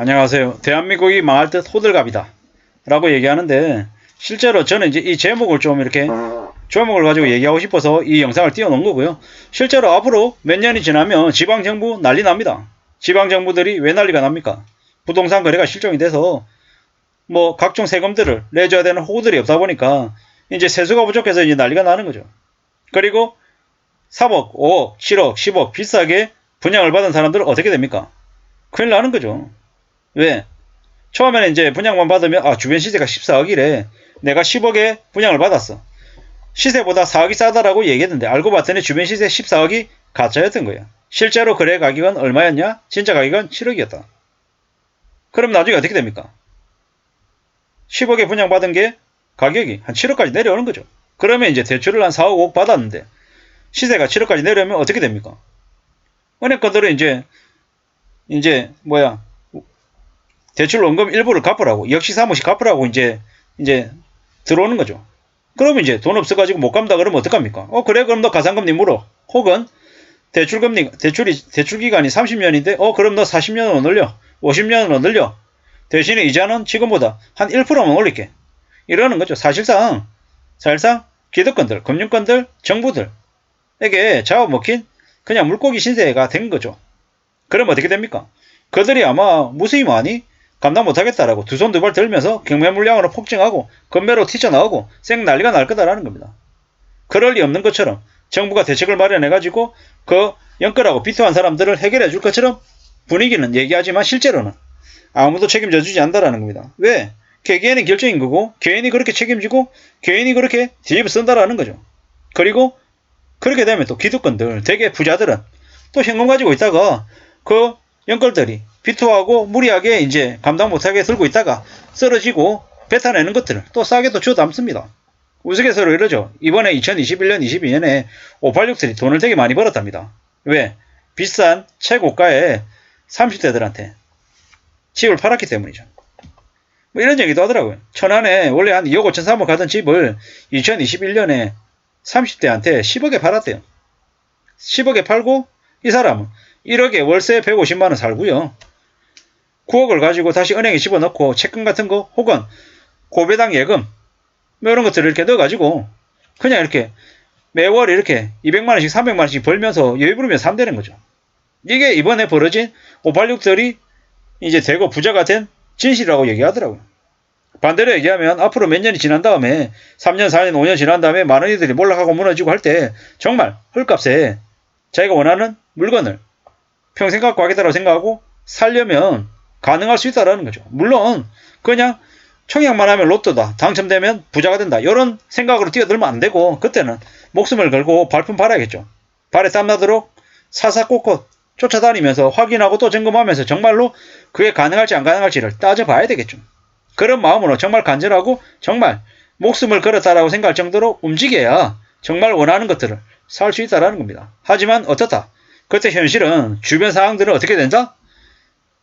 안녕하세요. 대한민국이 망할 듯 호들갑이다. 라고 얘기하는데 실제로 저는 이제 이 제목을 좀 이렇게 제목을 가지고 얘기하고 싶어서 이 영상을 띄워놓은 거고요. 실제로 앞으로 몇 년이 지나면 지방정부 난리 납니다. 지방정부들이 왜 난리가 납니까? 부동산 거래가 실종이 돼서 뭐 각종 세금들을 내줘야 되는 호구들이 없다 보니까 이제 세수가 부족해서 이제 난리가 나는 거죠. 그리고 3억, 5억, 7억, 10억 비싸게 분양을 받은 사람들은 어떻게 됩니까? 큰일 나는 거죠. 왜? 처음에는 이제 분양만 받으면 아 주변 시세가 14억이래. 내가 10억에 분양을 받았어. 시세보다 4억이 싸다라고 얘기했는데 알고 봤더니 주변 시세 14억이 가짜였던 거예요. 실제로 거래 가격은 얼마였냐? 진짜 가격은 7억이었다. 그럼 나중에 어떻게 됩니까? 10억에 분양받은 게 가격이 한 7억까지 내려오는 거죠. 그러면 이제 대출을 한 4억 5억 받았는데 시세가 7억까지 내려오면 어떻게 됩니까? 은행권들은 이제 이제 뭐야 대출 원금 일부를 갚으라고 역시 사무실 갚으라고 이제 이제 들어오는 거죠. 그러면 이제 돈 없어가지고 못 갚는다 그러면 어떡합니까? 어 그래 그럼 너 가상금리 물어. 혹은 대출금리 대출이 대출 기간이 30년인데 어 그럼 너 40년은 늘려 50년은 늘려 대신에 이자는 지금보다 한 1%만 올릴게. 이러는 거죠. 사실상 사실상 기득권들, 금융권들, 정부들에게 잡아먹힌 그냥 물고기 신세가 된 거죠. 그럼 어떻게 됩니까? 그들이 아마 무수히 많이 감당 못하겠다라고 두 손 두 발 들면서 경매 물량으로 폭증하고 건매로 튀쳐나오고 생 난리가 날 거다라는 겁니다. 그럴 리 없는 것처럼 정부가 대책을 마련해가지고 그 연끌하고 비토한 사람들을 해결해 줄 것처럼 분위기는 얘기하지만 실제로는 아무도 책임져 주지 않는다라는 겁니다. 왜? 개개인의 결정인 거고 개인이 그렇게 책임지고 개인이 그렇게 뒤집어 쓴다라는 거죠. 그리고 그렇게 되면 또 기득권들, 대개 부자들은 또 현금 가지고 있다가 그 연끌들이 비토하고 무리하게 이제 감당 못하게 들고 있다가 쓰러지고 뱉어내는 것들을 또 싸게 또 주워 담습니다. 우스갯소리로 이러죠. 이번에 2021년, 22년에 586들이 돈을 되게 많이 벌었답니다. 왜? 비싼 최고가의 30대들한테 집을 팔았기 때문이죠. 뭐 이런 얘기도 하더라고요. 천안에 원래 한 2억 5천 3억 가던 집을 2021년에 30대한테 10억에 팔았대요. 10억에 팔고 이 사람은 1억에 월세 150만원 살고요. 9억을 가지고 다시 은행에 집어넣고 채권 같은 거 혹은 고배당 예금 뭐 이런 것들을 이렇게 넣어가지고 그냥 이렇게 매월 이렇게 200만원씩 300만원씩 벌면서 여유 부르면서 산다는 거죠. 이게 이번에 벌어진 586들이 이제 대거 부자가 된 진실이라고 얘기하더라고요. 반대로 얘기하면 앞으로 몇 년이 지난 다음에 3년, 4년, 5년 지난 다음에 많은 이들이 몰락하고 무너지고 할 때 정말 헐값에 자기가 원하는 물건을 평생 갖고 가겠다고 생각하고 살려면 가능할 수 있다라는 거죠. 물론 그냥 청약만 하면 로또다. 당첨되면 부자가 된다. 이런 생각으로 뛰어들면 안 되고 그때는 목숨을 걸고 발품 팔아야겠죠. 발에 땀나도록 사사 꽂고 쫓아다니면서 확인하고 또 점검하면서 정말로 그게 가능할지 안 가능할지를 따져봐야 되겠죠. 그런 마음으로 정말 간절하고 정말 목숨을 걸었다라고 생각할 정도로 움직여야 정말 원하는 것들을 살 수 있다라는 겁니다. 하지만 어떻다? 그때 현실은 주변 상황들은 어떻게 된다?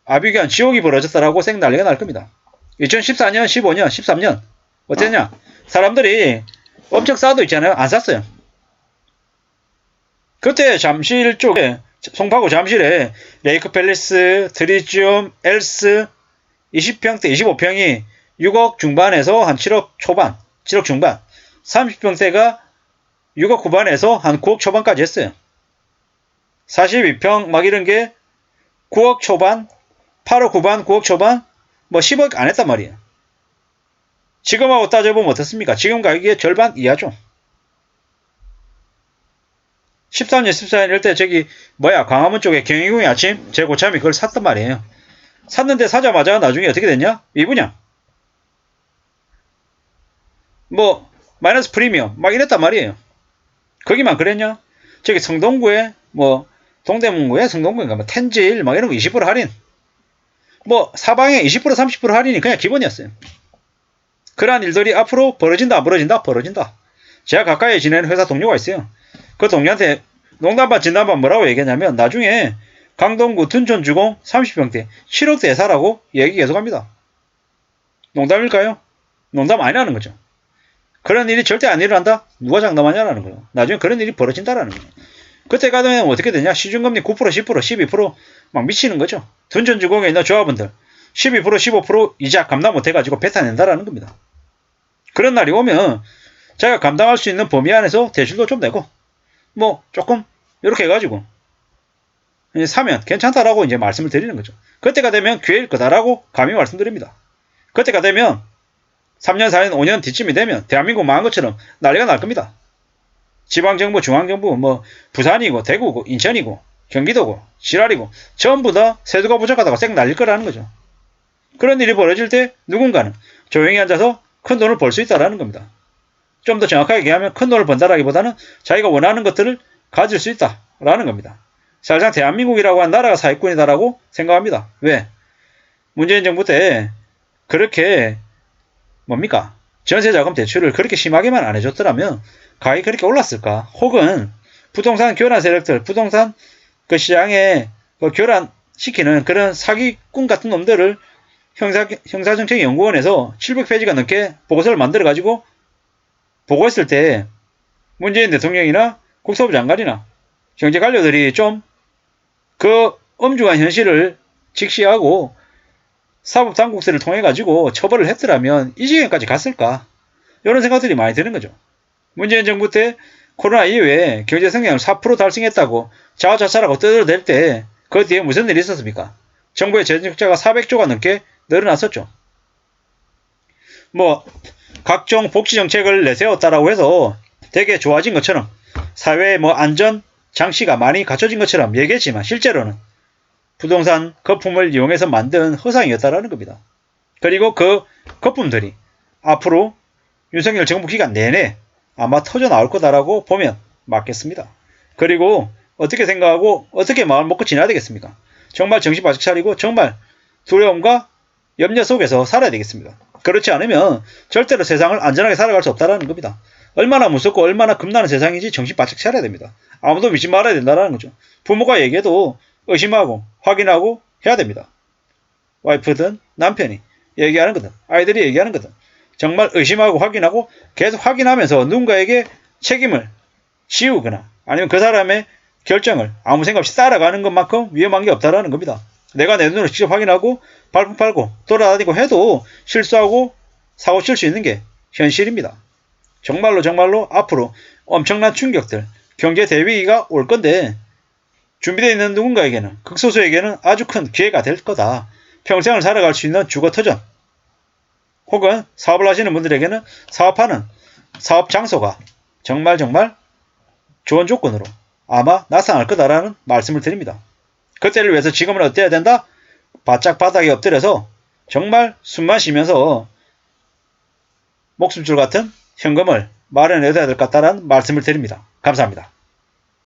아비규한 지옥이 벌어졌다라고 생 난리가 날 겁니다. 2014년, 15년, 13년 어땠냐? 사람들이 엄청 싸도 있잖아요. 안 샀어요. 그때 잠실 쪽에 송파구 잠실에 레이크 팰리스, 트리지움, 엘스 20평대 25평이 6억 중반에서 한 7억 초반, 7억 중반, 30평대가 6억 후반에서 한 9억 초반까지 했어요. 42평 막 이런 게 9억 초반, 8억 후반, 9억 초반, 뭐 10억 안 했단 말이에요. 지금하고 따져보면 어떻습니까? 지금 가격의 절반 이하죠. 13년, 14년 이럴 때 저기 뭐야 광화문 쪽에 경희궁이 아침 제 고참이 그걸 샀단 말이에요. 샀는데 사자마자 나중에 어떻게 됐냐? 미분양. 뭐 마이너스 프리미엄 막 이랬단 말이에요. 거기만 그랬냐? 저기 성동구에 뭐 동대문구에 성동구인가 뭐 텐질 막 이런 거 20% 할인. 뭐 사방에 20% 30% 할인이 그냥 기본이었어요. 그러한 일들이 앞으로 벌어진다 안 벌어진다 벌어진다. 제가 가까이 지내는 회사 동료가 있어요. 그 동료한테 농담반 진담반 뭐라고 얘기했냐면 나중에 강동구 둔촌 주공 30평대 7억대에 사라고 얘기 계속합니다. 농담일까요? 농담 아니라는 거죠. 그런 일이 절대 안 일어난다? 누가 장담하냐라는 거예요. 나중에 그런 일이 벌어진다라는 거예요. 그때 가면 어떻게 되냐? 시중금리 9%, 10%, 12%막 미치는 거죠. 둔촌 주공에 있는 조합원들 12% 15% 이자 감당 못해가지고 뱉어낸다라는 겁니다. 그런 날이 오면 자기가 감당할 수 있는 범위 안에서 대출도 좀 내고 뭐 조금 이렇게 해가지고 사면 괜찮다라고 이제 말씀을 드리는 거죠. 그때가 되면 기회일 거다라고 감히 말씀드립니다. 그때가 되면 3년, 4년, 5년 뒤쯤이 되면 대한민국 망한 것처럼 난리가 날 겁니다. 지방정부, 중앙정부, 뭐 부산이고 대구고 인천이고 경기도고 지랄이고 전부 다 세수가 부족하다가 쌩 날릴 거라는 거죠. 그런 일이 벌어질 때 누군가는 조용히 앉아서 큰 돈을 벌 수 있다라는 겁니다. 좀 더 정확하게 얘기하면 큰 돈을 번다라기보다는 자기가 원하는 것들을 가질 수 있다라는 겁니다. 사실상 대한민국이라고 한 나라가 사회권이다라고 생각합니다. 왜? 문재인 정부 때 그렇게 뭡니까? 전세자금 대출을 그렇게 심하게만 안 해줬더라면 가격이 그렇게 올랐을까? 혹은 부동산 교란 세력들, 부동산 그 시장에 그 교란시키는 그런 사기꾼 같은 놈들을 형사, 형사정책연구원에서 700페이지가 넘게 보고서를 만들어가지고 보고했을 때 문재인 대통령이나 국토부 장관이나 경제 관료들이 좀 그 엄중한 현실을 직시하고 사법 당국세를 통해 가지고 처벌을 했더라면 이 지경까지 갔을까? 이런 생각들이 많이 드는 거죠. 문재인 정부 때 코로나 이후에 경제 성장을 4% 달성했다고 자화자찬하고 떠들어댈 때 그 뒤에 무슨 일이 있었습니까? 정부의 재정적자가 400조가 넘게 늘어났었죠. 뭐 각종 복지 정책을 내세웠다라고 해서 되게 좋아진 것처럼 사회의 뭐 안전 장치가 많이 갖춰진 것처럼 얘기했지만 실제로는 부동산 거품을 이용해서 만든 허상이었다라는 겁니다. 그리고 그 거품들이 앞으로 윤석열 정부 기간 내내 아마 터져 나올 거다라고 보면 맞겠습니다. 그리고 어떻게 생각하고 어떻게 마음 먹고 지내야 되겠습니까? 정말 정신 바짝 차리고 정말 두려움과 염려 속에서 살아야 되겠습니다. 그렇지 않으면 절대로 세상을 안전하게 살아갈 수 없다는 겁니다. 얼마나 무섭고 얼마나 겁나는 세상인지 정신 바짝 차려야 됩니다. 아무도 믿지 말아야 된다는 거죠. 부모가 얘기해도 의심하고 확인하고 해야 됩니다. 와이프든 남편이 얘기하는 거든 아이들이 얘기하는 거든 정말 의심하고 확인하고 계속 확인하면서 누군가에게 책임을 지우거나 아니면 그 사람의 결정을 아무 생각 없이 따라가는 것만큼 위험한 게 없다라는 겁니다. 내가 내 눈으로 직접 확인하고 발품 팔고 돌아다니고 해도 실수하고 사고 칠 수 있는 게 현실입니다. 정말로 정말로 앞으로 엄청난 충격들, 경제 대위기가 올 건데 준비되어 있는 누군가에게는 극소수에게는 아주 큰 기회가 될 거다. 평생을 살아갈 수 있는 주거 터전 혹은 사업을 하시는 분들에게는 사업하는 사업 장소가 정말 정말 좋은 조건으로 아마 나타날 거다라는 말씀을 드립니다. 그때를 위해서 지금은 어때야 된다? 바짝 바닥에 엎드려서 정말 숨만 쉬면서 목숨줄 같은 현금을 마련해야 될 것 같다는 말씀을 드립니다. 감사합니다.